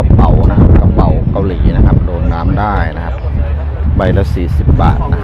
กระเป๋านะครับกระเป๋าเกาหลีนะครับโดนน้ำได้นะครับ ใบละ 40 บาทนะ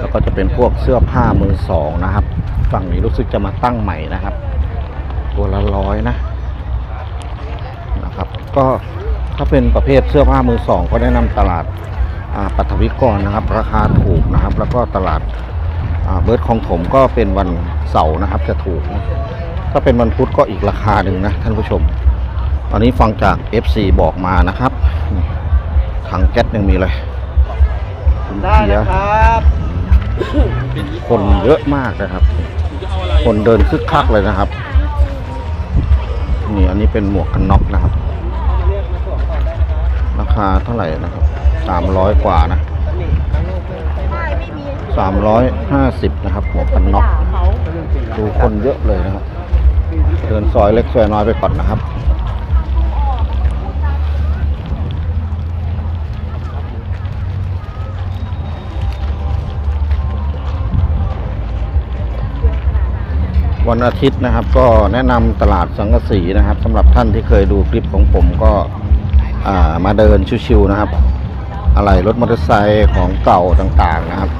แล้วก็จะเป็นพวกเสื้อผ้ามือสองนะครับ ฝั่งนี้รู้สึกจะมาตั้งใหม่นะครับ ตัวละร้อยนะนะครับ ก็ถ้าเป็นประเภทเสื้อผ้ามือสองก็แนะนำตลาดาปัทวิกรนะครับ ราคาถูกนะครับ แล้วก็ตลาดาเบิร์ดของผมก็เป็นวันเสาร์นะครับ จะถูกนะถ้าเป็นวันพุธก็อีกราคาหนึ่งนะท่านผู้ชม อันนี้ฟังจาก FC บอกมานะครับนี่ถังแก๊สยังมีเลยคุณได้เพียนะครับคนเยอะมากนะครับ คนเดินคึกคักเลยนะครับ นี่อันนี้เป็นหมวกกันน็อกนะครับ ราคาเท่าไหร่นะครับสามร้อยกว่านะสามร้อยห้าสิบนะครับ หมวกกันน็อกดูคนเยอะเลยนะครับ เดินซอยเล็กซอยน้อยไปก่อนนะครับ วันอาทิตย์นะครับ ก็แนะนำตลาดสังกะสีนะครับสำหรับท่านที่เคยดูคลิปของผมก็อ่ามาเดินชิวๆนะครับ อะไรรถมอเตอร์ไซค์ของเก่าต่างๆนะครับ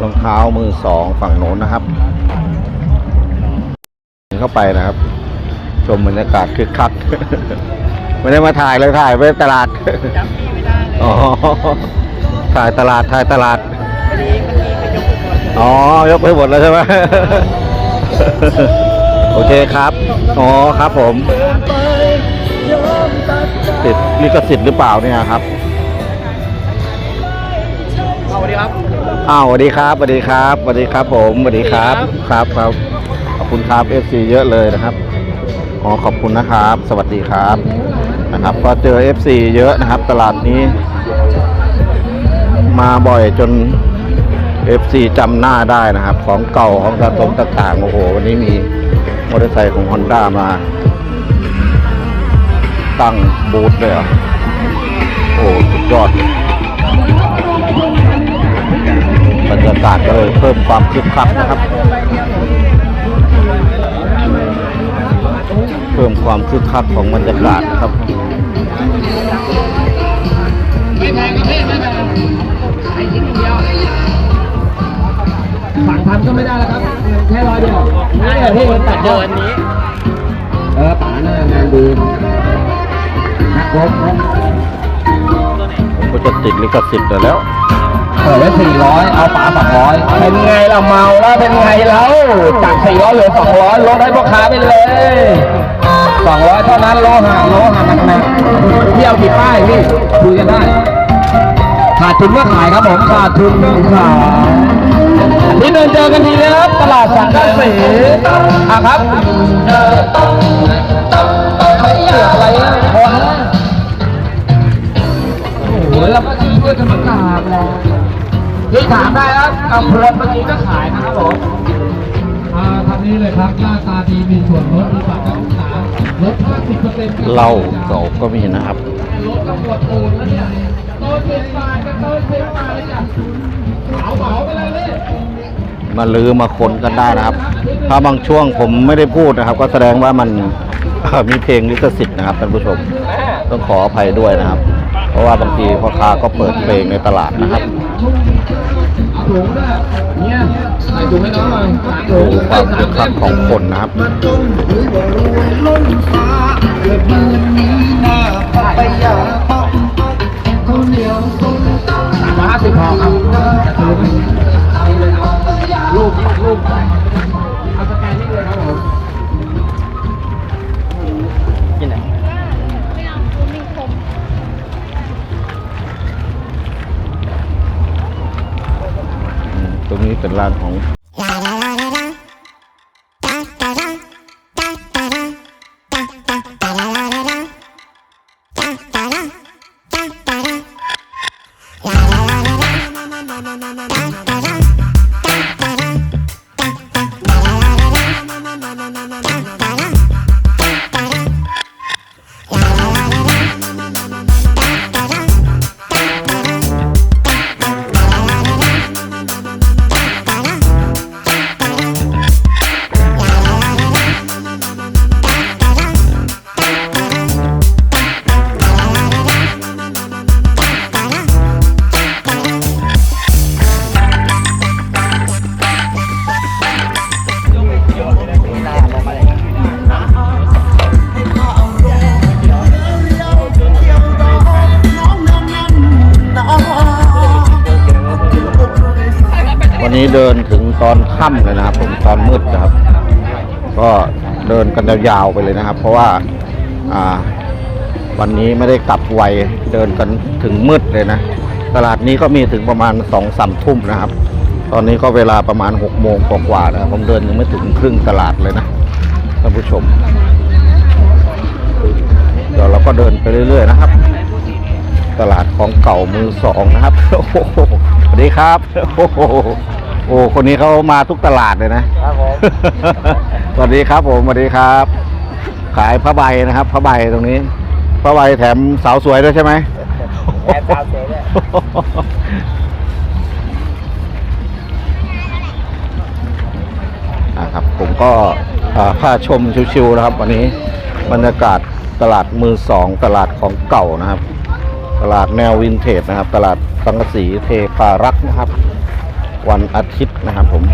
รองเท้ามือสองฝั่งโน้นนะครับเข้าไปนะครับ ชมบรรยากาศคึกคักไม่ได้มาถ่ายเลยถ่ายไปตลาดจำพี่ไม่ได้เลยอ๋อถ่ายตลาดถ่ายตลาดพอดีเมื่อกี้ไปยกอุปกรณ์อ๋อยกไปหมดแล้วใช่ไหม โอเคครับ อ๋อครับผม ติดลิขสิทธิ์หรือเปล่าเนี่ยครับสวัสดีครับ อ้าวสวัสดีครับสวัสดีครับสวัสดีครับ ผมสวัสดีครับ ครับครับ ขอบคุณครับ FC เยอะเลยนะครับ อ๋อขอบคุณนะครับ สวัสดีครับ นะครับ ก็เจอ FC เยอะนะครับ ตลาดนี้ มาบ่อยจน FC จำหน้าได้นะครับ ของเก่าของสะสมต่างๆโอ้โห วันนี้มีมอเตอร์ไซค์ของ Honda มา ตั้งบูธเลยอะโอ้สุดยอดบรรยากาศก็เลยเพิ่มความคึกคักนะครับ เพิ่มความคึกคักของบรรยากาศนะครับ สั่งทำก็ไม่ได้แล้วครับแค่ร้อยเดียวนี่แหละที่ตัดเดินนี้ เออป๋าหน้างานดีนักรบนะผมก็จะติดลิขสิทธิ์อยู่แล้วเปิดไว้สี่ร้อยเอาป๋าสองร้อยเป็นไงเราเมาแล้วเป็นไงแล้วจากสี่ร้อยเหลือสองร้อยลดให้พ่อค้าไปเลยสองร้อยเท่านั้นโลหะโลหะหนักๆพี่เอากี่ป้ายพี่คุยกันได้ ขาดทุนก็ขายครับผมขาดทุนก็ขาย นี่เดินเจอกันทีนะครับตลาดสังกะสีอะครับเสืออะไรอะคนโอ้โหแล้วก็ชี้ด้วยธรรมกาบแล้วที่ถามได้ครับเอาพวนเมื่อกี้ก็ขายนะครับผมอ่าทางนี้เลยครับหน้าตาดีมีส่วนลดมีบัตรนักศึกษาลด50%เหล้าเก่าก็มีนะครับลดตำรวจโอนแล้วเนี่ยโต้นเซ็นมาก็โต้นเซ็นมาเลยจ้ะเอาเหมาไปเลยเลย มาลือมาคนกันได้นะครับ ถ้าบางช่วงผมไม่ได้พูดนะครับ ก็แสดงว่ามันมีเพลงลิขสิทธิ์นะครับท่านผู้ชม ต้องขออภัยด้วยนะครับ เพราะว่าบางทีพ่อค้าก็เปิดเพลงในตลาดนะครับเนี่ยดูความคึกคักของคนนะครับสามร้อยห้าสิบพอครับ จะซื้ ยาวไปเลยนะครับ เพราะว่าอ่าวันนี้ไม่ได้กลับไวเดินกันถึงมืดเลยนะ ตลาดนี้ก็มีถึงประมาณสองสามทุ่มนะครับ ตอนนี้ก็เวลาประมาณหกโมงกว่าๆนะผมเดินยังไม่ถึงครึ่งตลาดเลยนะท่านผู้ชม เดี๋ยวเราก็เดินไปเรื่อย ๆ นะครับ ตลาดของเก่ามือสองนะครับโอ้โหสวัสดีครับโอ้โหโอ้คนนี้เขามาทุกตลาดเลยนะครับผม สวัสดีครับผมสวัสดีครับ ขายผ้าใบนะครับผ้าใบตรงนี้ผ้าใบแถมสาวสวยด้วยใช่ไหมแอบสาวสวยด้วยนะครับผมก็พาชมชิวๆนะครับ วันนี้บรรยากาศตลาดมือสองตลาดของเก่านะครับ ตลาดแนววินเทจนะครับ ตลาดสังกะสีเทพารักนะครับ วันอาทิตย์นะครับผม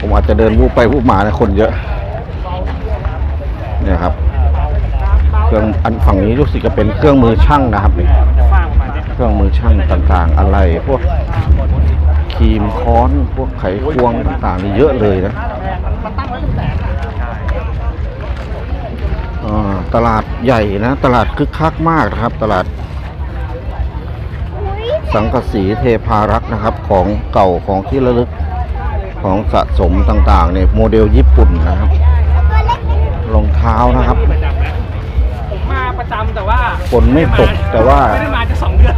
ผมอาจจะเดินวูบไปวูบมานะคนเยอะ เนี่ยครับ เครื่องอันฝั่งนี้รู้สึกจะเป็นเครื่องมือช่างนะครับนี่เครื่องมือช่างต่างๆ อะไรพวกครีมค้อนพวกไขควงต่างๆนี่เยอะเลยนะตลาดใหญ่นะ ตลาดคึกคักมากนะครับ ตลาด สังกสีเทพารักษ์นะครับ ของเก่าของที่ระลึก ของสะสมต่างๆเนี่ยโมเดลญี่ปุ่นนะครับ รองเท้านะครับมาประจำแต่ว่าฝนไม่ตกแต่ว่า ไม่ได้มาจะสองเดือน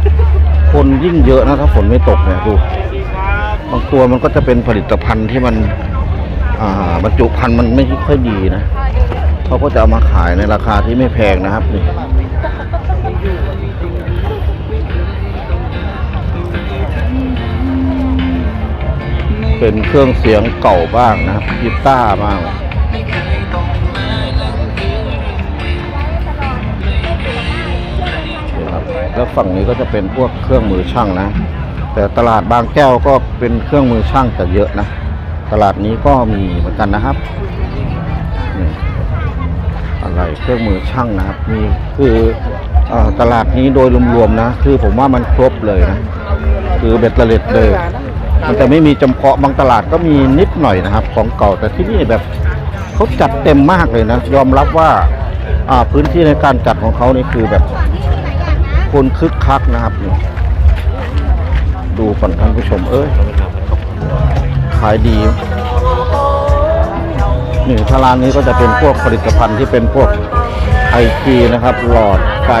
คนยิ่งเยอะนะถ้าฝนไม่ตกเนี่ยดู บางตัวมันก็จะเป็นผลิตภัณฑ์ที่มัน อ่าบรรจุภัณฑ์มันไม่ค่อยดีนะเขาก็จะเอามาขายในราคาที่ไม่แพงนะครับนี่ เป็นเครื่องเสียงเก่าบ้างนะกีตาร์บ้างนะครับแล้วฝั่งนี้ก็จะเป็นพวกเครื่องมือช่างนะ แต่ตลาดบางแก้วก็เป็นเครื่องมือช่างแต่เยอะนะ ตลาดนี้ก็มีเหมือนกันนะครับอะไรเครื่องมือช่างนะครับ มีคืออตลาดนี้โดยรวมๆนะ คือผมว่ามันครบเลยนะ คือเบ็ดเล็ดเลย มันจะไม่มีจำเพาะบางตลาดก็มีนิดหน่อยนะครับ ของเก่าแต่ที่นี่แบบเขาจัดเต็มมากเลยนะ ยอมรับว่าอ่าพื้นที่ในการจัดของเขานี่คือแบบคนคึกคักนะครับนี่ดูก่อนท่านผู้ชมเอ้ยขายดีนี่ถ้าร้านนี้ก็จะเป็นพวกผลิตภัณฑ์ที่เป็นพวกไอทีนะครับ หลอดไฟ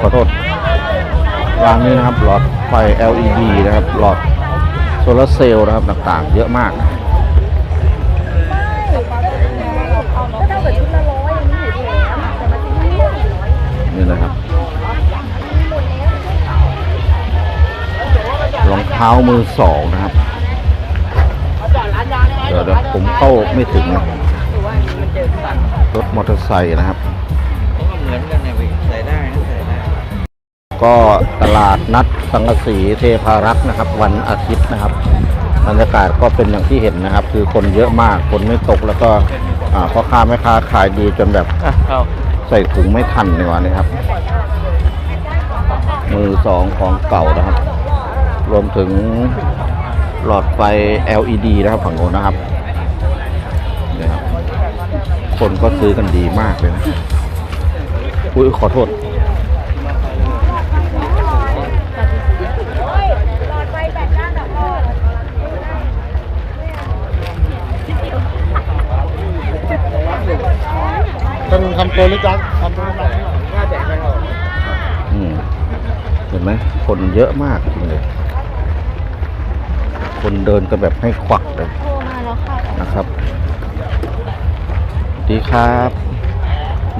ขอโทษร้านนี้นะครับหลอดไฟ LED นะครับหลอดโซลาร์เซลล์นะครับต่างๆ เยอะมากก็เท่ากับชุดละร้อยอย่างนี้อยู่นะนี่นะครับรองเท้ามือสองนะครับ เดี๋ยวเดี๋ยวผมเข้าไม่ถึงนะรถมอเตอร์ไซค์นะครับเหมือนกัน ก็ตลาดนัดสังกะสีเทพารักษ์นะครับ วันอาทิตย์นะครับบรรยากาศก็เป็นอย่างที่เห็นนะครับ คือคนเยอะมากคนไม่ตกแล้วก็อ่าพ่อค้าแม่ค้าขายดีจนแบบเอาใส่ถุงไม่ทันในวันนี้ครับ มือสองของเก่านะครับ รวมถึงหลอดไฟ LED นะครับฝั่งโน้นนะครับนี่ครับ คนก็ซื้อกันดีมากเลยนะ อุ้ยขอโทษ หลอดไฟแบตด้านแบบพ่อ เป็นคำตัวลึกลับคำตัวลึกลับว่าแจกไปก่อนอืมเห็นไหมคนเยอะมากจริงเลย คนเดินกันแบบให้ควักเลยมาแล้วค่ะนะครับดีครับ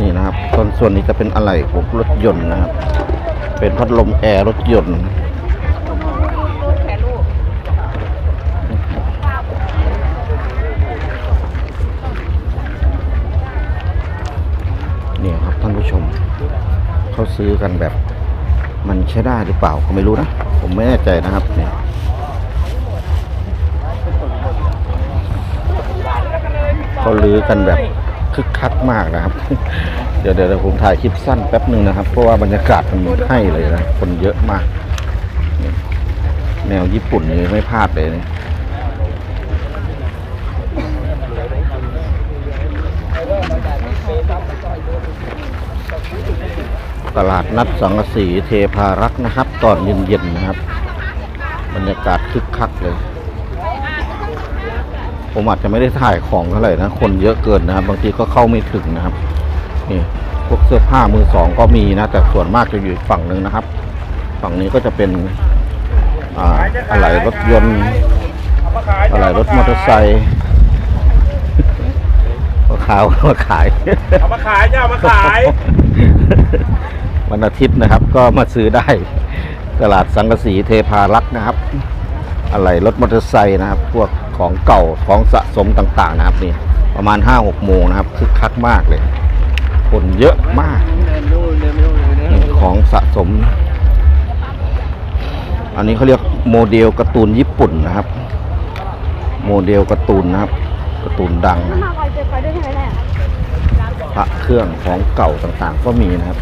นี่นะครับส่วนส่วนนี้จะเป็นอะไรพวกรถยนต์นะครับ เป็นพัดลมแอร์รถยนต์ มเขาซื้อกันแบบ มันใช้ได้หรือเปล่าก็ไม่รู้นะ ผมไม่แน่ใจนะครับเนี่ยเขาลื้อกันแบบคึกคักมากนะครับ เดี๋ยวเดี๋ยวผมถ่ายคลิปสั้นแป๊บหนึ่งนะครับ เพราะว่าบรรยากาศมันให้เลยนะ คนเยอะมาก แนวญี่ปุ่นนี่ไม่พลาดเลยนี่ ตลาดนัดสังกสีเทพารักษ์นะครับ ตอนเย็นๆนะครับ บรรยากาศคึกคักเลย ผมอาจจะไม่ได้ถ่ายของเท่าไหร่นะ คนเยอะเกินนะครับ บางทีก็เข้าไม่ถึงนะครับนี่พวกเสื้อผ้ามือสองก็มีนะ แต่ส่วนมากจะอยู่ฝั่งหนึ่งนะครับ ฝั่งนี้ก็จะเป็นอ่าอะไรรถยนต์อะไรรถมอเตอร์ไซค์ก็ขาวมาขายเอามาขายจ้าเอามาขาย วันอาทิตย์นะครับ ก็มาซื้อได้ตลาดสังกสีเทพารักษ์นะครับ อะไรรถมอเตอร์ไซค์นะครับ พวกของเก่าของสะสมต่างๆนะครับนี่ประมาณห้าหกโมงนะครับคึกคักมากเลย คนเยอะมาก ของสะสม อันนี้เขาเรียกโมเดลการ์ตูนญี่ปุ่นนะครับ โมเดลการ์ตูนนะครับการ์ตูนดังนไปด้วยใช่ไหมเนี่ยพระเครื่องของเก่าต่างๆ ก็มีนะครับ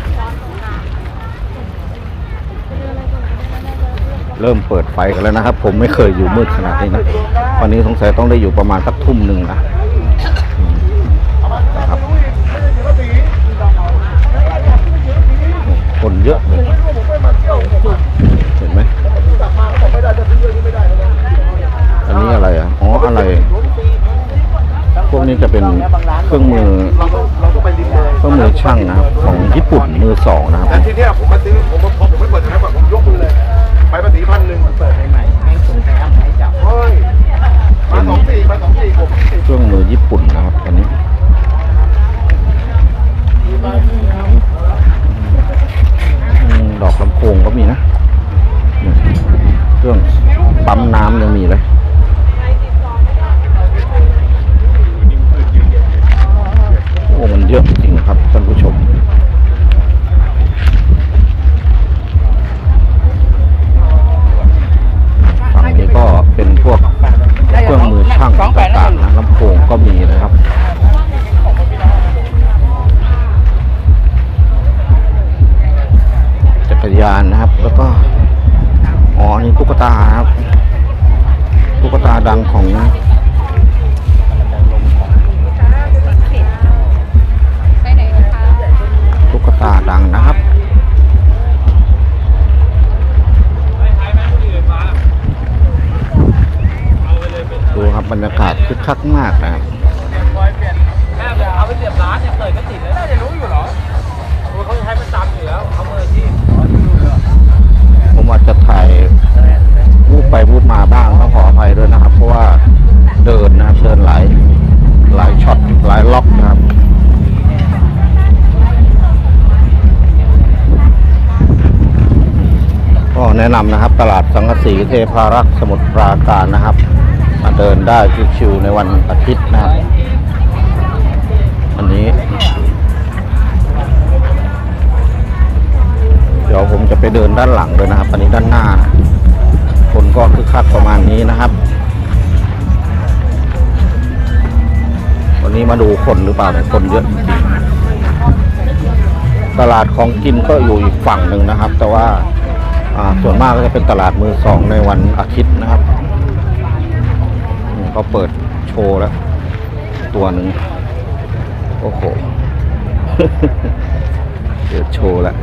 เริ่มเปิดไฟกันแล้วนะครับ ผมไม่เคยอยู่มืดขนาดนี้นะวันนี้สงสัยต้องได้อยู่ประมาณสักทุ่มหนึ่งนะนะครับคนเยอะเลยเห็นไหมอันนี้อะไรอะอ๋ออะไร พวกนี้จะเป็นเครื่องมือเครื่องมือช่างนะครับของญี่ปุ่นมือสองนะครับแต่ทีนี้ผมมาซื้อผมพอผมไม่เปิดนะครับ ผมยกมือเลยไปภาษีพันหนึ่งเปิดใหม่ๆไม่สนใจอัพไหนจับเฮ้ยมาสองสี่มาสองสี่ผมเครื่องมือญี่ปุ่นนะครับอันนี้อืมดอกลำโพงก็มีนะ เครื่องปั๊มน้ำยังมีเลย คึกคักมากนะครับเอาไปเสียบร้านเนี่ยเปิดก็ติดเลยน่าจะรู้อยู่เหรอเขาใช้ประจำอยู่แล้วเขามืออาชีพผมอาจจะถ่ายวูบไปวูบมาบ้างต้องขออภัยด้วยนะครับ เพราะว่าเดินนะครับเดินหลายหลายช็อตหลายล็อกนะครับก็แนะนำนะครับ ตลาดสังกะสีเทพารักษ์สมุทรปราการนะครับมา เดินได้ชิวๆในวันอาทิตย์นะครับอันนี้ เดี๋ยวผมจะไปเดินด้านหลังเลยนะครับอันนี้ด้านหน้า คนก็คึกคักประมาณนี้นะครับ วันนี้มาดูคนหรือเปล่าเนี่ยคนเยอะจริงตลาดของกินก็อยู่อีกฝั่งหนึ่งนะครับ แต่ว่าส่วนมากก็จะเป็นตลาดมือสองในวันอาทิตย์นะครับ เขาเปิดโชว์แล้ว ตัวหนึ่งโอ้โหเปิดโชว์แล้ว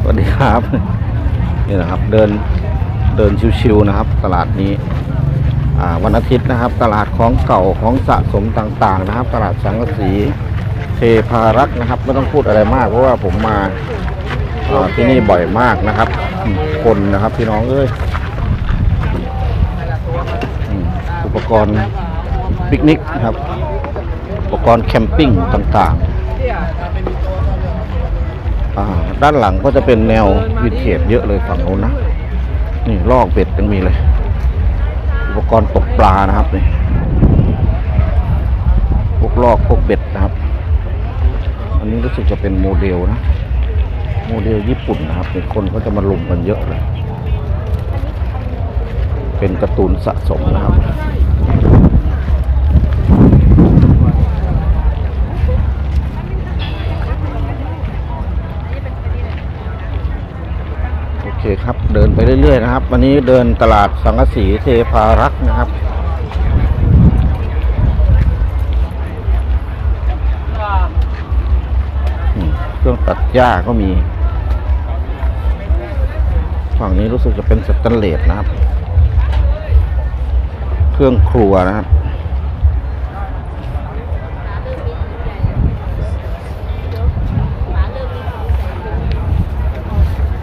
สวัสดีครับนี่นะครับเดินเดินชิวๆนะครับ ตลาดนี้วันอาทิตย์นะครับ ตลาดของเก่าของสะสมต่างๆ นะครับ ตลาดสังกสีเทพารักษ์นะครับ ไม่ต้องพูดอะไรมาก เพราะว่าผมมาที่นี่บ่อยมากนะครับ คนนะครับพี่น้องเอ้ยอืมอุ ปกรณ์ปิกนิกนะครับ อุปกรณ์แคมปิ้งต่างๆ ด้านหลังก็จะเป็นแนววินเทจเยอะเลยฝั่งโน้นนะ นี่ลอกเบ็ดยังมีเลย อุปกรณ์ตกปลานะครับนี่พวกลอกพวกเบ็ดนะครับ อันนี้รู้สึกจะเป็นโมเดลนะ โมเดลญี่ปุ่นนะครับนี่คนก็จะมาลุมกันเยอะเลย เป็นการ์ตูนสะสมนะครับ โอเคครับเดินไปเรื่อยๆนะครับ วันนี้เดินตลาดสังกสีเทพารักนะครับ เครื่องตัดหญ้าก็มี ฝั่งนี้รู้สึกจะเป็นสแตนเลสนะครับ เครื่องครัวนะครับ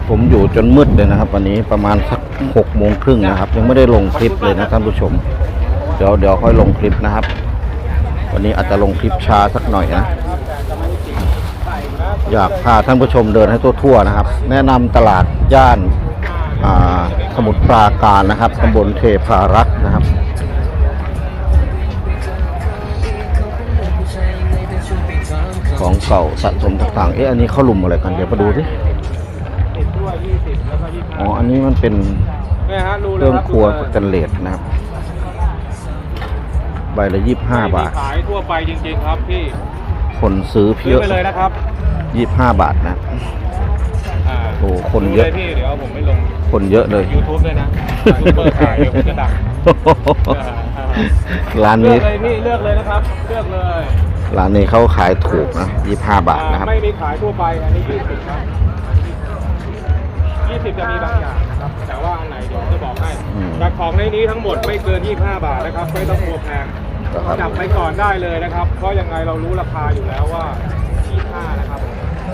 ผมอยู่จนมืดเลยนะครับ วันนี้ประมาณสักหกโมงครึ่งนะครับ ยังไม่ได้ลงคลิปเลยนะท่านผู้ชม เดี๋ยวเดี๋ยวค่อยลงคลิปนะครับ วันนี้อาจจะลงคลิปช้าสักหน่อยนะอยากพาท่านผู้ชมเดินให้ทั่วๆนะครับ แนะนำตลาดย่าน สมุทรปราการนะครับตำบลเทพารักษ์นะครับของเก่าสะสมต่างๆ เอ๊ะ อันนี้เข้าหลุมอะไรกัน เดี๋ยวมาดูสิอ๋อ อันนี้มันเป็นเนี่ยฮะรู้เคเลยรื่องครับครัวสแตนเลสนะครับ ใบละยี่ห้าบาท ขายทั่วไปจริงๆครับพี่ คนซื้อเพีซื้ยอไปเลยนะครับยี่ห้าบาทนะ อ่าโอ้คนเยอะดูลพี่เดี๋ยวผมไม่ลงคนเยอะเลย YouTube ด้วยนะยูทูบเบอร์ขายเดี๋ยวผมจะดังร้านเลือนี้กเลยพี่เลือกเลยนะครับ เลือกเลยร้านนี้เขาขายถูกนะยี่ห้าบาทนะครับ ไม่มีขายทั่วไปอันนี้ยี่สิบครับยี่สิบจะมีบางอย่างนะครับ แต่ว่าอันไหนเดี๋ยวจะบอกให้อืม แต่ของในนี้ทั้งหมดไม่เกิน25บาทนะครับ ไม่ต้องกลัวแพง นะครับจับไปก่อนได้เลยนะครับ เพราะยังไงเรารู้ราคาอยู่แล้วว่า 25 นะครับ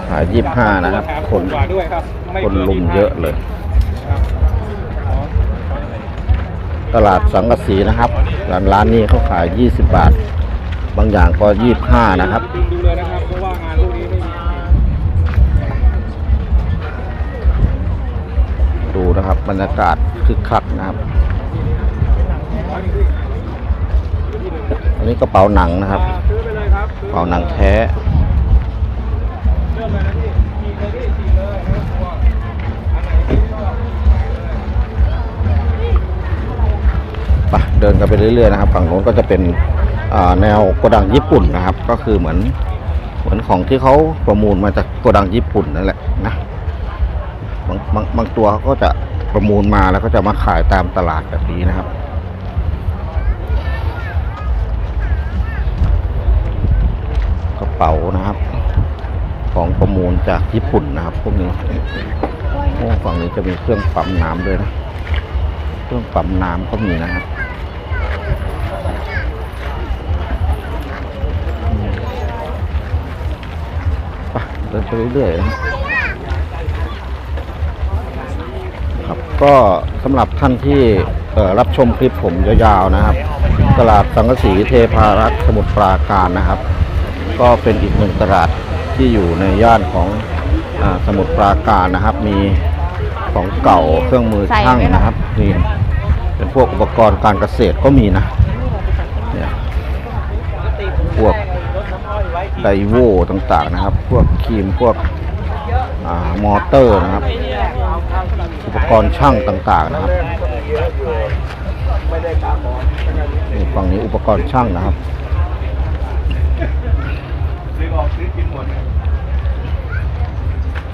ขายยี่ห้านะครับแถมคนถูกกว่าด้วยครับไม่คนเกิลุม25เยอะเลย ครับอ๋อตลาดสังกะสีนะครับ ร้านร้านนี้เขาขาย 20 บาท บางอย่างก็ 25 นะครับดูดูเลยนะครับเพราะว่างานพวกนี้ไม่มีดูนะครับบรรยากาศคึกคักนะครับ อันนี้กระเป๋าหนังนะครับอ่าซื้อไปเลยครับ กระเป๋าหนังแท้ ปเดินกันไปเรื่อยๆนะครับ ฝั่งโน้นก็จะเป็นแนวโกดังญี่ปุ่นนะครับ ก็คือเหมือนเหมือนของที่เขาประมูลมาจากโกดังญี่ปุ่นนั่นแหละนะบางบางบางตัวเขาก็จะประมูลมาแล้วก็จะมาขายตามตลาดแบบนี้นะครับกระเป๋านะครับ ของประมูลจากญี่ปุ่นนะครับพวกนี้ฝั่งนี้จะมีเครื่องปั๊มน้ำด้วยนะ เครื่องปั๊มน้ำก็มีนะครับไปเดินไปเรื่อยๆครับก็สำหรับท่านที่รับชมคลิปผมยาวๆนะครับ ตลาดสังกสีเทพารักษ์สมุทรปราการนะครับ ก็เป็นอีกหนึ่งตลาดที่อยู่ในย่านของอสมุทรปราการนะครับ มีของเก่าเครื่องมือช่างนะครับนี่ พวกอุปกรณ์การเกษตรก็มีนะเนี่ยพวกไดโวต่างๆนะครับ พวกครีมพวกอมอเตอร์นะครับ อุปกรณ์ช่างต่างๆนะครับนี่ฝั่งนี้อุปกรณ์ช่างนะครับ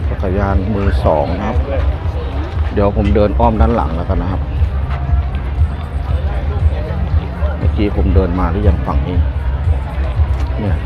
จักรยานมือสองนะครับ เดี๋ยวผมเดินอ้อมด้านหลังแล้วกันนะครับ กี้ผมเดินมาหรือยังฝั่งนี้ เนี่ย